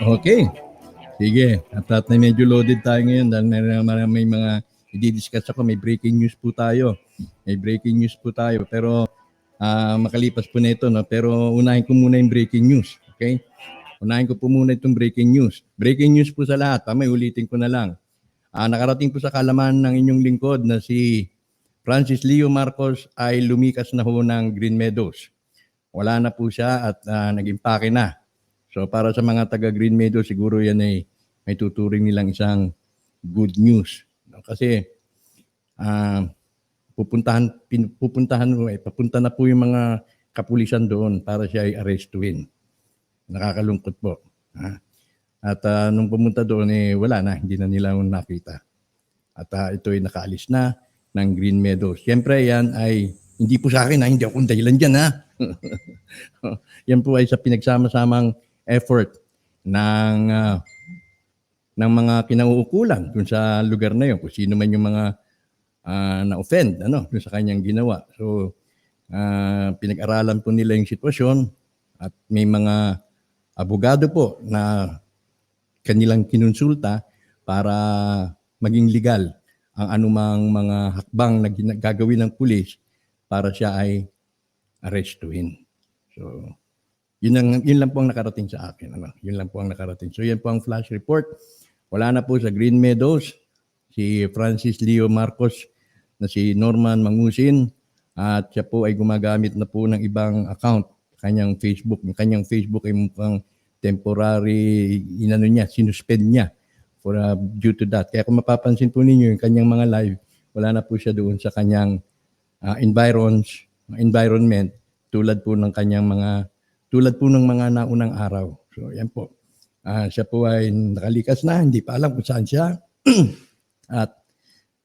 Okay. Sige. At, at na medyo loaded tayo ngayon dahil may, may, may mga i-discuss ako. May breaking news po tayo. May breaking news po tayo. Pero ah, makalipas po nito, no? pero unahin ko muna yung breaking news. Okay? Unahin ko po muna itong breaking news. Breaking news po sa lahat. Tamay, ulitin ko na lang. Ah, nakarating po sa kalaman ng inyong lingkod na si Francis Leo Marcos ay lumikas na ho ng Green Meadows. Wala na po siya at ah, nag-impake na. So para sa mga taga Green Meadows, siguro yan ay may tuturing nilang isang good news. Kasi ah, pupuntahan, pupuntahan mo, eh, papunta na po yung mga kapulisan doon para siya ay arrestuin. Nakakalungkot po. Ha? At ah, nung pumunta doon, eh, wala na, hindi na nila nakita. At ah, ito ay nakaalis na ng Green Meadows. Siyempre, yan ay hindi po sa akin, ha? hindi akong dahilan dyan. Ha? yan po ay sa pinagsama-samang effort ng ah, ng mga kinauukulan dun sa lugar na yun, kung sino man yung mga ah, na-offend ano, dun sa kanyang ginawa. So, ah, pinag-aralan po nila yung sitwasyon at may mga abogado po na kanilang kinonsulta para maging legal ang anumang mga hakbang na gagawin ng pulis para siya ay arrestuin. So, yun, ang, yun lang po ang nakarating sa akin. Ano? Yun lang po ang nakarating. So, yan po ang flash report. Wala na po sa Green Meadows si Francis Leo Marcos na si Norman Mangusin at siya po ay gumagamit na po ng ibang account kanyang Facebook. Yung kanyang Facebook ay mukhang temporary inano niya, sinuspend niya for uh, due to that. Kaya kung mapapansin po ninyo yung kanyang mga live, wala na po siya doon sa kanyang uh, environs, environment tulad po ng kanyang mga tulad po ng mga naunang araw. So yan po. Ah, siya po ay nakalikas na, hindi pa alam kung saan siya. At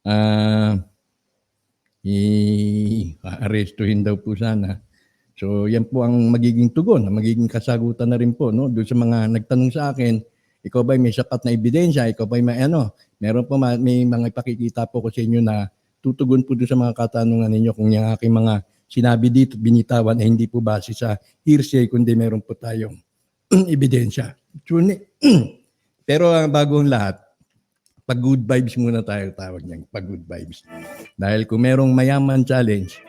ah i-arrestuhin daw po sana. So yan po ang magiging tugon, ang magiging kasagutan na rin po no doon sa mga nagtanong sa akin, ikaw ba may sapat na ebidensya, ikaw ba may ano, meron po ma- may mga ipakikita po ko sa inyo na tutugon po doon sa mga katanungan ninyo kung yung aking mga sinabi dito binitawan ay hindi po base sa hearsay kundi meron po tayong ebidensya. Pero ang bago ang lahat, pag good vibes muna tayo tawag niyan, pag good vibes. Dahil kung merong mayaman challenge,